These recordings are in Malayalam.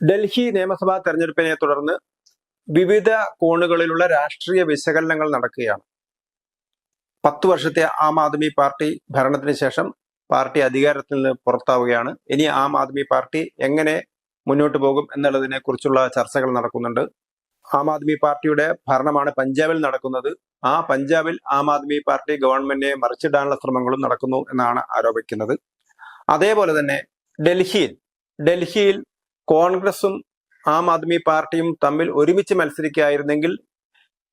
ഡൽഹി നിയമസഭാ തെരഞ്ഞെടുപ്പിനെ തുടർന്ന് വിവിധ കോണുകളിലുള്ള രാഷ്ട്രീയ വിശകലനങ്ങൾ നടക്കുകയാണ്. പത്തു വർഷത്തെ ആം ആദ്മി പാർട്ടി ഭരണത്തിന് ശേഷം പാർട്ടി അധികാരത്തിൽ നിന്ന് പുറത്താവുകയാണ്. ഇനി ആം ആദ്മി പാർട്ടി എങ്ങനെ മുന്നോട്ട് പോകും എന്നുള്ളതിനെ കുറിച്ചുള്ള ചർച്ചകൾ നടക്കുന്നുണ്ട്. ആം ആദ്മി പാർട്ടിയുടെ ഭരണമാണ് പഞ്ചാബിൽ നടക്കുന്നത്. ആ പഞ്ചാബിൽ ആം ആദ്മി പാർട്ടി ഗവൺമെന്റിനെ മറിച്ചിടാനുള്ള ശ്രമങ്ങളും നടക്കുന്നു എന്നാണ് ആരോപിക്കുന്നത്. അതേപോലെ തന്നെ ഡൽഹിയിൽ ഡൽഹിയിൽ കോൺഗ്രസും ആം ആദ്മി പാർട്ടിയും തമ്മിൽ ഒരുമിച്ച് മത്സരിക്കുകയായിരുന്നെങ്കിൽ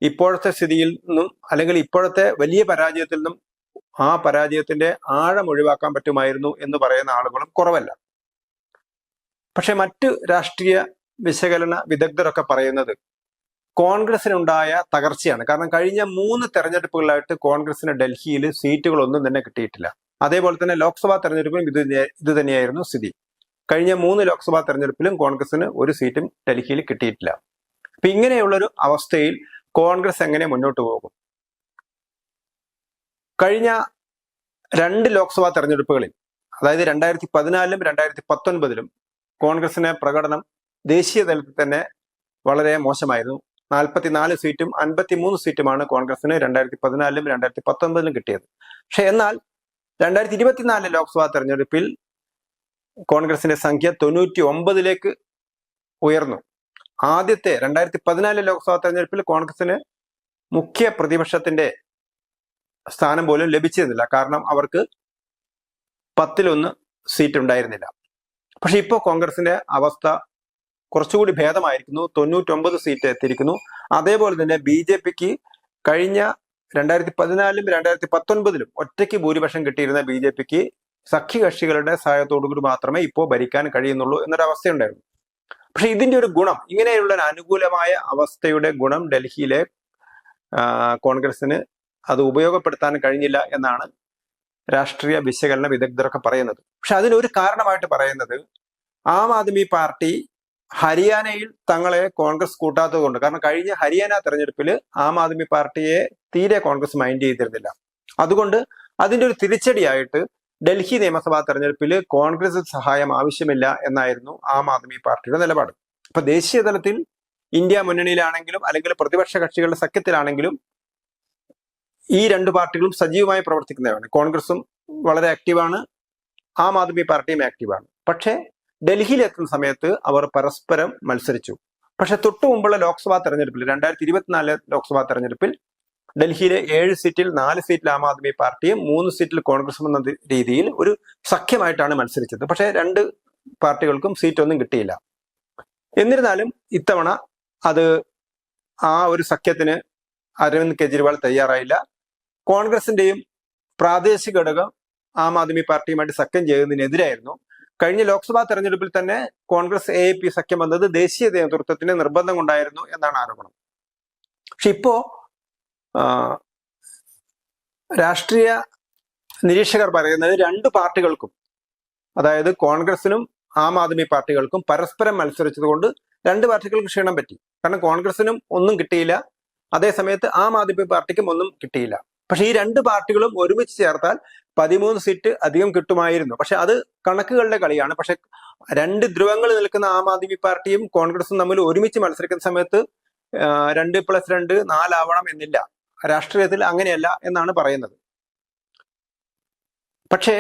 ഇപ്പോഴത്തെ സ്ഥിതിയിൽ നിന്നും അല്ലെങ്കിൽ ഇപ്പോഴത്തെ വലിയ പരാജയത്തിൽ നിന്നും ആ പരാജയത്തിന്റെ ആഴം ഒഴിവാക്കാൻ പറ്റുമായിരുന്നു എന്ന് പറയുന്ന ആളുകളും കുറവല്ല. പക്ഷെ മറ്റ് രാഷ്ട്രീയ വിശകലന വിദഗ്ധരൊക്കെ പറയുന്നത് കോൺഗ്രസിനുണ്ടായ തകർച്ചയാണ്. കാരണം കഴിഞ്ഞ മൂന്ന് തെരഞ്ഞെടുപ്പുകളായിട്ട് കോൺഗ്രസിന് ഡൽഹിയിൽ സീറ്റുകളൊന്നും തന്നെ കിട്ടിയിട്ടില്ല. അതേപോലെ തന്നെ ലോക്സഭാ തെരഞ്ഞെടുപ്പിലും ഇത് ഇത് തന്നെയായിരുന്നു സ്ഥിതി. കഴിഞ്ഞ മൂന്ന് ലോക്സഭാ തെരഞ്ഞെടുപ്പിലും കോൺഗ്രസിന് ഒരു സീറ്റും ഡൽഹിയിൽ കിട്ടിയിട്ടില്ല. അപ്പൊ ഇങ്ങനെയുള്ളൊരു അവസ്ഥയിൽ കോൺഗ്രസ് എങ്ങനെ മുന്നോട്ട് പോകും? കഴിഞ്ഞ രണ്ട് ലോക്സഭാ തെരഞ്ഞെടുപ്പുകളിൽ അതായത് രണ്ടായിരത്തി പതിനാലിലും രണ്ടായിരത്തി പത്തൊൻപതിലും കോൺഗ്രസിന്റെ പ്രകടനം ദേശീയ തലത്തിൽ തന്നെ വളരെ മോശമായിരുന്നു. നാൽപ്പത്തിനാല് സീറ്റും അൻപത്തിമൂന്ന് സീറ്റുമാണ് കോൺഗ്രസിന് രണ്ടായിരത്തി പതിനാലിലും രണ്ടായിരത്തി പത്തൊൻപതിലും കിട്ടിയത്. പക്ഷെ എന്നാൽ രണ്ടായിരത്തി ഇരുപത്തിനാലിലെ ലോക്സഭാ തെരഞ്ഞെടുപ്പിൽ കോൺഗ്രസിന്റെ സംഖ്യ തൊണ്ണൂറ്റി ഒമ്പതിലേക്ക് ഉയർന്നു. ആദ്യത്തെ രണ്ടായിരത്തി പതിനാല് ലോക്സഭാ തെരഞ്ഞെടുപ്പിൽ കോൺഗ്രസിന് മുഖ്യ പ്രതിപക്ഷത്തിന്റെ സ്ഥാനം പോലും ലഭിച്ചിരുന്നില്ല. കാരണം അവർക്ക് പത്തിലൊന്ന് സീറ്റ് ഉണ്ടായിരുന്നില്ല പക്ഷെ ഇപ്പോൾ കോൺഗ്രസിന്റെ അവസ്ഥ കുറച്ചുകൂടി ഭേദമായിരിക്കുന്നു. തൊണ്ണൂറ്റൊമ്പത് സീറ്റ് എത്തിയിരിക്കുന്നു. അതേപോലെ തന്നെ ബി ജെ പിക്ക് കഴിഞ്ഞ രണ്ടായിരത്തി പതിനാലിലും രണ്ടായിരത്തി പത്തൊൻപതിലും ഒറ്റയ്ക്ക് ഭൂരിപക്ഷം കിട്ടിയിരുന്ന ബി ജെ പിക്ക് സഖ്യകക്ഷികളുടെ സഹായത്തോടുകൂടി മാത്രമേ ഇപ്പോൾ ഭരിക്കാൻ കഴിയുന്നുള്ളൂ എന്നൊരു അവസ്ഥയുണ്ടായിരുന്നു പക്ഷെ ഇതിന്റെ ഒരു ഗുണം ഇങ്ങനെയുള്ള ഒരു അനുകൂലമായ അവസ്ഥയുടെ ഗുണം ഡൽഹിയിലെ കോൺഗ്രസിന് അത് ഉപയോഗപ്പെടുത്താൻ കഴിഞ്ഞില്ല എന്നാണ് രാഷ്ട്രീയ വിശകലന വിദഗ്ധരൊക്കെ പറയുന്നത്. പക്ഷെ അതിനൊരു കാരണമായിട്ട് പറയുന്നത് ആം ആദ്മി പാർട്ടി ഹരിയാനയിൽ തങ്ങളെ കോൺഗ്രസ് കൂട്ടാത്തത് കൊണ്ട് കാരണം കഴിഞ്ഞ ഹരിയാന തെരഞ്ഞെടുപ്പിൽ ആം ആദ്മി പാർട്ടിയെ തീരെ കോൺഗ്രസ് മൈൻഡ് ചെയ്തിരുന്നില്ല. അതുകൊണ്ട് അതിന്റെ ഒരു തിരിച്ചടിയായിട്ട് ഡൽഹി നിയമസഭാ തെരഞ്ഞെടുപ്പിൽ കോൺഗ്രസ് സഹായം ആവശ്യമില്ല എന്നായിരുന്നു ആം ആദ്മി പാർട്ടിയുടെ നിലപാട്. അപ്പൊ ദേശീയ തലത്തിൽ ഇന്ത്യ മുന്നണിയിലാണെങ്കിലും അല്ലെങ്കിൽ പ്രതിപക്ഷ കക്ഷികളുടെ സഖ്യത്തിലാണെങ്കിലും ഈ രണ്ട് പാർട്ടികളും സജീവമായി പ്രവർത്തിക്കുന്നവരാണ്. കോൺഗ്രസും വളരെ ആക്റ്റീവാണ് ആം ആദ്മി പാർട്ടിയും ആക്റ്റീവാണ്. പക്ഷേ ഡൽഹിയിലെത്തുന്ന സമയത്ത് അവർ പരസ്പരം മത്സരിച്ചു. പക്ഷെ തൊട്ടു മുമ്പുള്ള ലോക്സഭാ തെരഞ്ഞെടുപ്പിൽ രണ്ടായിരത്തി ഇരുപത്തിനാല് ലോക്സഭാ തെരഞ്ഞെടുപ്പിൽ ഡൽഹിയിലെ ഏഴ് സീറ്റിൽ നാല് സീറ്റിൽ ആം ആദ്മി പാർട്ടിയും മൂന്ന് സീറ്റിൽ കോൺഗ്രസും എന്ന രീതിയിൽ ഒരു സഖ്യമായിട്ടാണ് മത്സരിച്ചത്. പക്ഷേ രണ്ട് പാർട്ടികൾക്കും സീറ്റൊന്നും കിട്ടിയില്ല. എന്നിരുന്നാലും ഇത്തവണ അത് ആ ഒരു സഖ്യത്തിന് അരവിന്ദ് കെജ്രിവാൾ തയ്യാറായില്ല. കോൺഗ്രസിന്റെയും പ്രാദേശിക ഘടകം ആം ആദ്മി പാർട്ടിയുമായിട്ട് സഖ്യം ചെയ്യുന്നതിനെതിരായിരുന്നു. കഴിഞ്ഞ ലോക്സഭാ തെരഞ്ഞെടുപ്പിൽ തന്നെ കോൺഗ്രസ് എ പി സഖ്യം വന്നത് ദേശീയ നേതൃത്വത്തിന് നിർബന്ധം കൊണ്ടായിരുന്നു എന്നാണ് ആരോപണം. പക്ഷെ ഇപ്പോ രാഷ്ട്രീയ നിരീക്ഷകർ പറയുന്നത് രണ്ട് പാർട്ടികൾക്കും അതായത് കോൺഗ്രസിനും ആം ആദ്മി പാർട്ടികൾക്കും പരസ്പരം മത്സരിച്ചതുകൊണ്ട് രണ്ട് പാർട്ടികൾക്ക് ക്ഷീണം പറ്റി. കാരണം കോൺഗ്രസിനും ഒന്നും കിട്ടിയില്ല അതേസമയത്ത് ആം ആദ്മി പാർട്ടിക്കും ഒന്നും കിട്ടിയില്ല. പക്ഷെ ഈ രണ്ട് പാർട്ടികളും ഒരുമിച്ച് ചേർത്താൽ പതിമൂന്ന് സീറ്റ് അധികം കിട്ടുമായിരുന്നു. പക്ഷെ അത് കണക്കുകളുടെ കളിയാണ്. പക്ഷെ രണ്ട് ധ്രുവങ്ങൾ നിൽക്കുന്ന ആം ആദ്മി പാർട്ടിയും കോൺഗ്രസും തമ്മിൽ ഒരുമിച്ച് മത്സരിക്കുന്ന സമയത്ത് രണ്ട് പ്ലസ് രണ്ട് നാലാവണം എന്നില്ല. രാഷ്ട്രീയത്തിൽ അങ്ങനെയല്ല എന്നാണ് പറയുന്നത്. പക്ഷേ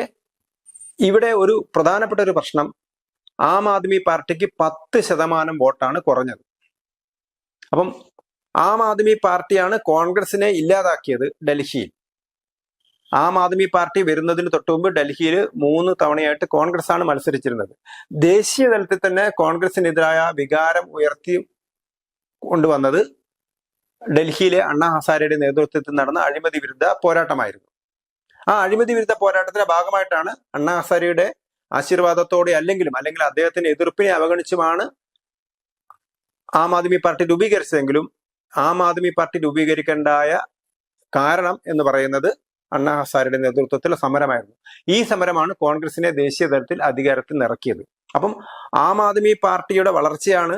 ഇവിടെ ഒരു പ്രധാനപ്പെട്ട ഒരു പ്രശ്നം ആം ആദ്മി പാർട്ടിക്ക് പത്ത് ശതമാനം വോട്ടാണ് കുറഞ്ഞത്. അപ്പം ആം ആദ്മി പാർട്ടിയാണ് കോൺഗ്രസിനെ ഇല്ലാതാക്കിയത് ഡൽഹിയിൽ. ആം ആദ്മി പാർട്ടി വരുന്നതിന് തൊട്ട് മുമ്പ് ഡൽഹിയിൽ മൂന്ന് തവണയായിട്ട് കോൺഗ്രസ് ആണ് മത്സരിച്ചിരുന്നത്. ദേശീയ തലത്തിൽ തന്നെ കോൺഗ്രസിനെതിരായ വികാരം ഉയർത്തി കൊണ്ടുവന്നത് ഡൽഹിയിലെ അണ്ണാ ഹസാരയുടെ നേതൃത്വത്തിൽ നടന്ന അഴിമതി വിരുദ്ധ പോരാട്ടമായിരുന്നു. ആ അഴിമതി വിരുദ്ധ പോരാട്ടത്തിന്റെ ഭാഗമായിട്ടാണ് അണ്ണാ ഹസാരയുടെ ആശീർവാദത്തോടെ അല്ലെങ്കിലും അല്ലെങ്കിൽ അദ്ദേഹത്തിന്റെ എതിർപ്പിനെ അവഗണിച്ചുമാണ് ആം ആദ്മി പാർട്ടി രൂപീകരിച്ചതെങ്കിലും ആം ആദ്മി പാർട്ടി രൂപീകരിക്കേണ്ടായ കാരണം എന്ന് പറയുന്നത് അണ്ണാ ഹസാരയുടെ നേതൃത്വത്തിലെ സമരമായിരുന്നു. ഈ സമരമാണ് കോൺഗ്രസിനെ ദേശീയ തലത്തിൽ അധികാരത്തിൽ നിറക്കിയത്. അപ്പം ആം ആദ്മി പാർട്ടിയുടെ വളർച്ചയാണ്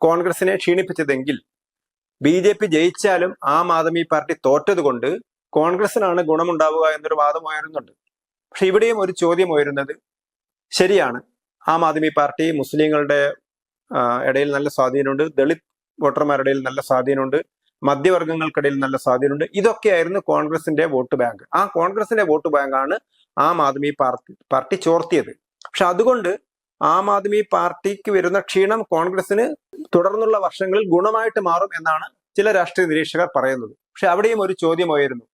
കോൺഗ്രസിനെ ക്ഷീണിപ്പിച്ചതെങ്കിൽ ബി ജെ പി ജയിച്ചാലും ആം ആദ്മി പാർട്ടി തോറ്റത് കൊണ്ട് കോൺഗ്രസിനാണ് ഗുണമുണ്ടാവുക എന്നൊരു വാദം ഉയരുന്നുണ്ട്. പക്ഷെ ഇവിടെയും ഒരു ചോദ്യം ഉയരുന്നത് ശരിയാണ്. ആം ആദ്മി പാർട്ടി മുസ്ലിങ്ങളുടെ ഇടയിൽ നല്ല സ്വാധീനമുണ്ട്. ദളിത് വോട്ടർമാരുടെ ഇടയിൽ നല്ല സ്വാധീനമുണ്ട്. മധ്യവർഗങ്ങൾക്കിടയിൽ നല്ല സ്വാധീനമുണ്ട്. ഇതൊക്കെയായിരുന്നു കോൺഗ്രസിന്റെ വോട്ട് ബാങ്ക്. ആ കോൺഗ്രസിന്റെ വോട്ട് ബാങ്കാണ് ആം ആദ്മി പാർട്ടി പാർട്ടി ചോർത്തിയത്. പക്ഷെ അതുകൊണ്ട് ആം ആദ്മി പാർട്ടിക്ക് വരുന്ന ക്ഷീണം കോൺഗ്രസിന് തുടർന്നുള്ള വർഷങ്ങളിൽ ഗുണമായിട്ട് മാറും എന്നാണ് ചില രാഷ്ട്രീയ നിരീക്ഷകർ പറയുന്നത്. പക്ഷെ അവിടെയും ഒരു ചോദ്യം ഉയരുന്നു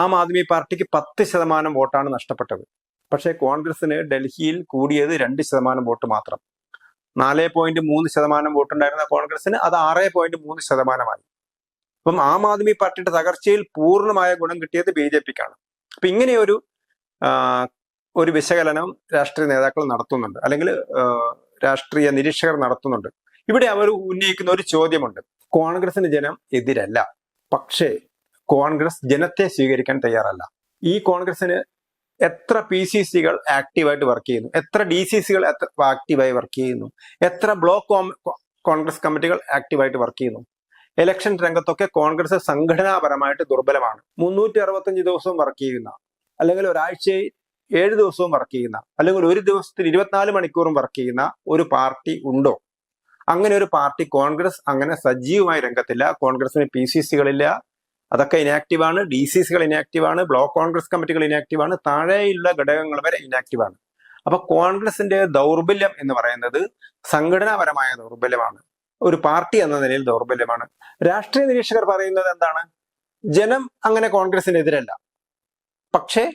ആം ആദ്മി പാർട്ടിക്ക് പത്ത് ശതമാനം വോട്ടാണ് നഷ്ടപ്പെട്ടത്. പക്ഷേ കോൺഗ്രസിന് ഡൽഹിയിൽ കൂടിയത് രണ്ട് ശതമാനം വോട്ട് മാത്രം. നാല് പോയിന്റ് മൂന്ന് ശതമാനം വോട്ടുണ്ടായിരുന്ന കോൺഗ്രസിന് അത് ആറ് പോയിന്റ് മൂന്ന് ശതമാനമായി. അപ്പം ആം ആദ്മി പാർട്ടിയുടെ തകർച്ചയിൽ പൂർണമായ ഗുണം കിട്ടിയത് ബി ജെ പിക്കാണ്. അപ്പൊ ഇങ്ങനെയൊരു ഒരു വിശകലനം രാഷ്ട്രീയ നേതാക്കൾ നടത്തുന്നുണ്ട്. അല്ലെങ്കിൽ രാഷ്ട്രീയ നിരീക്ഷകർ നടത്തുന്നുണ്ട്. ഇവിടെ അവർ ഉന്നയിക്കുന്ന ഒരു ചോദ്യമുണ്ട്. കോൺഗ്രസിന് ജനം എതിരല്ല. പക്ഷേ കോൺഗ്രസ് ജനത്തെ സ്വീകരിക്കാൻ തയ്യാറല്ല. ഈ കോൺഗ്രസിന് എത്ര പി സി സികൾ ആക്റ്റീവായിട്ട് വർക്ക് ചെയ്യുന്നു? എത്ര ഡി സി സികൾ ആക്റ്റീവായി വർക്ക് ചെയ്യുന്നു? എത്ര ബ്ലോക്ക് കോൺഗ്രസ് കമ്മിറ്റികൾ ആക്റ്റീവായിട്ട് വർക്ക് ചെയ്യുന്നു? ഇലക്ഷൻ രംഗത്തൊക്കെ കോൺഗ്രസ് സംഘടനാപരമായിട്ട് ദുർബലമാണ്. മുന്നൂറ്റി അറുപത്തഞ്ച് ദിവസവും വർക്ക് ചെയ്യുന്ന അല്ലെങ്കിൽ ഒരാഴ്ചയിൽ ഏഴ് ദിവസവും വർക്ക് ചെയ്യുന്ന അല്ലെങ്കിൽ ഒരു ദിവസത്തിൽ ഇരുപത്തിനാല് മണിക്കൂറും വർക്ക് ചെയ്യുന്ന ഒരു പാർട്ടി ഉണ്ടോ? അങ്ങനെ ഒരു പാർട്ടി കോൺഗ്രസ് അങ്ങനെ സജീവമായി രംഗത്തില്ല. കോൺഗ്രസിന് പി സി സികളില്ല അതൊക്കെ ഇനാക്റ്റീവ് ആണ്. ഡി സി സികൾ ഇനാക്റ്റീവ് ആണ്. ബ്ലോക്ക് കോൺഗ്രസ് കമ്മിറ്റികൾ ഇനാക്റ്റീവ് ആണ്. താഴെയുള്ള ഘടകങ്ങൾ വരെ ഇനാക്റ്റീവ് ആണ്. അപ്പൊ കോൺഗ്രസിന്റെ ദൗർബല്യം എന്ന് പറയുന്നത് സംഘടനാപരമായ ദൗർബല്യമാണ്. ഒരു പാർട്ടി എന്ന നിലയിൽ ദൗർബല്യമാണ്. രാഷ്ട്രീയ നിരീക്ഷകർ പറയുന്നത് എന്താണ്? ജനം അങ്ങനെ കോൺഗ്രസിനെതിരല്ല. പക്ഷേ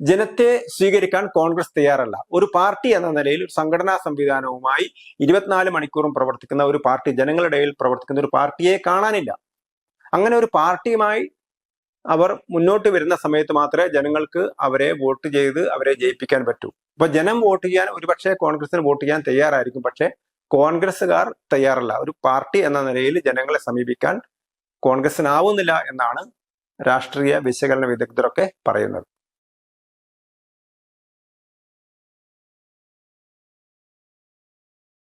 ജനത്തെ സ്വീകരിക്കാൻ കോൺഗ്രസ് തയ്യാറല്ല. ഒരു പാർട്ടി എന്ന നിലയിൽ സംഘടനാ സംവിധാനവുമായി ഇരുപത്തിനാല് മണിക്കൂറും പ്രവർത്തിക്കുന്ന ഒരു പാർട്ടി ജനങ്ങളുടെ ഇടയിൽ പ്രവർത്തിക്കുന്ന ഒരു പാർട്ടിയെ കാണാനില്ല. അങ്ങനെ ഒരു പാർട്ടിയുമായി അവർ മുന്നോട്ട് വരുന്ന സമയത്ത് മാത്രമേ ജനങ്ങൾക്ക് അവരെ വോട്ട് ചെയ്ത് അവരെ ജയിപ്പിക്കാൻ പറ്റൂ. അപ്പൊ ജനം വോട്ട് ചെയ്യാൻ ഒരുപക്ഷെ കോൺഗ്രസിന് വോട്ട് ചെയ്യാൻ തയ്യാറായിരിക്കും പക്ഷെ കോൺഗ്രസ്സുകാർ തയ്യാറല്ല. ഒരു പാർട്ടി എന്ന നിലയിൽ ജനങ്ങളെ സമീപിക്കാൻ കോൺഗ്രസിനാവുന്നില്ല എന്നാണ് രാഷ്ട്രീയ വിശകലന വിദഗ്ധരൊക്കെ പറയുന്നത്.